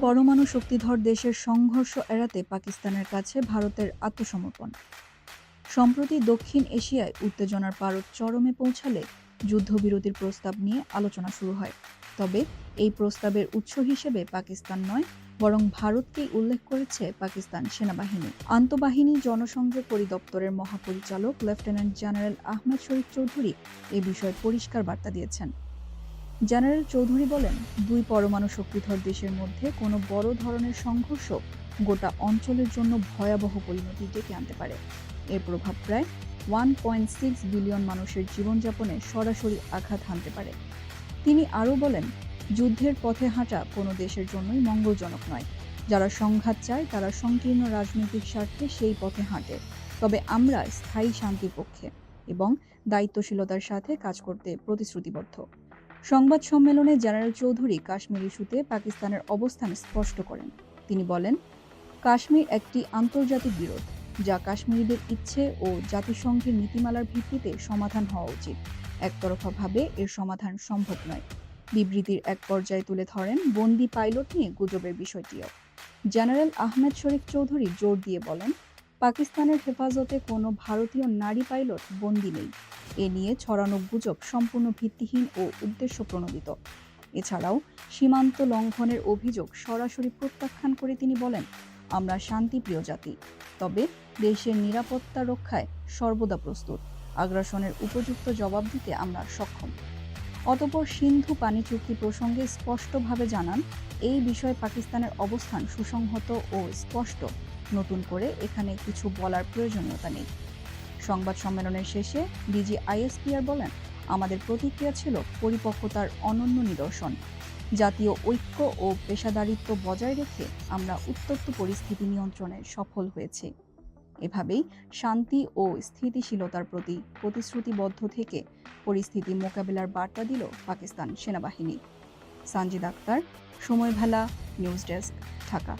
পরমাণু শক্তিধর দেশের সংঘর্ষ এড়াতে পাকিস্তানের কাছে ভারতের আত্মসমর্পণ। সম্প্রতি দক্ষিণ এশিয়ায় উত্তেজনার পারদ চরমে পৌঁছালে যুদ্ধবিরতির প্রস্তাব নিয়ে আলোচনা শুরু হয়। তবে এই প্রস্তাবের উৎস হিসেবে পাকিস্তান নয়, বরং ভারতকেই উল্লেখ করেছে পাকিস্তান সেনাবাহিনী। আন্তঃবাহিনী জনসংযোগ পরিদপ্তরের মহাপরিচালক লেফটেন্যান্ট জেনারেল আহমেদ শরীফ চৌধুরী এ বিষয়ে পরিষ্কার বার্তা দিয়েছেন। জেনারেল চৌধুরী বলেন, দুই পরমাণু শক্তিধর দেশের মধ্যে কোনো বড় ধরনের সংঘর্ষ গোটা অঞ্চলের জন্য ভয়াবহ পরিণতি ডেকে আনতে পারে। এর প্রভাব প্রায় ওয়ান পয়েন্ট সিক্স বিলিয়ন মানুষের জীবনযাপনে সরাসরি আঘাত হানতে পারে। তিনি আরও বলেন, যুদ্ধের পথে হাঁটা কোনো দেশের জন্যই মঙ্গলজনক নয়। যারা সংঘাত চায়, তারা সংকীর্ণ রাজনৈতিক স্বার্থে সেই পথে হাঁটে। তবে আমরা স্থায়ী শান্তির পক্ষে এবং দায়িত্বশীলতার সাথে কাজ করতে প্রতিশ্রুতিবদ্ধ। সংবাদ সম্মেলনে জেনারেল চৌধুরী কাশ্মীর ইস্যুতে পাকিস্তানের অবস্থান স্পষ্ট করেন। তিনি বলেন, কাশ্মীর একটি আন্তর্জাতিক বিরোধ, যা কাশ্মীরিদের ইচ্ছে ও জাতিসংঘের নীতিমালার ভিত্তিতে সমাধান হওয়া উচিত। একতরফাভাবে এর সমাধান সম্ভব নয়। বিবৃতির এক পর্যায়ে তুলে ধরেন বন্দি পাইলট নিয়ে গুজবের বিষয়টিও। জেনারেল আহমেদ শরীফ চৌধুরী জোর দিয়ে বলেন পাকিস্তানের হেফাজতে কোনো ভারতীয় নারী পাইলট বন্দি নেই। এ নিয়ে ছড়ানো গুজব সম্পূর্ণ ভিত্তিহীন ও উদ্দেশ্য প্রণোদিত এছাড়াও সীমান্ত লঙ্ঘনের অভিযোগ সরাসরি প্রত্যাখ্যান করে তিনি বলেন, আমরা শান্তিপ্রিয় জাতি। তবে দেশের নিরাপত্তা রক্ষায় সর্বদা প্রস্তুত। আগ্রাসনের উপযুক্ত জবাব দিতে আমরা সক্ষম। অতপর সিন্ধু পানি চুক্তি প্রসঙ্গে স্পষ্টভাবে জানান, এই বিষয়ে পাকিস্তানের অবস্থান সুসংহত ও স্পষ্ট। নতুন করে এখানে কিছু বলার প্রয়োজনীয়তা নেই। সংবাদ সম্মেলনের শেষে ডিজি আইএসপিআর বলেন, আমাদের প্রতিক্রিয়া ছিল পরিপক্কতার অনন্য নিদর্শন। জাতীয় ঐক্য ও পেশাদারিত্ব বজায় রেখে আমরা উত্তপ্ত পরিস্থিতি নিয়ন্ত্রণে সফল হয়েছি। এভাবেই শান্তি ও স্থিতিশীলতার প্রতি প্রতিশ্রুতিবদ্ধ থেকে পরিস্থিতি মোকাবেলার বার্তা দিল পাকিস্তান সেনাবাহিনী। সানজিদ আক্তার, সময় ভেলা, নিউজ ডেস্ক, ঢাকা।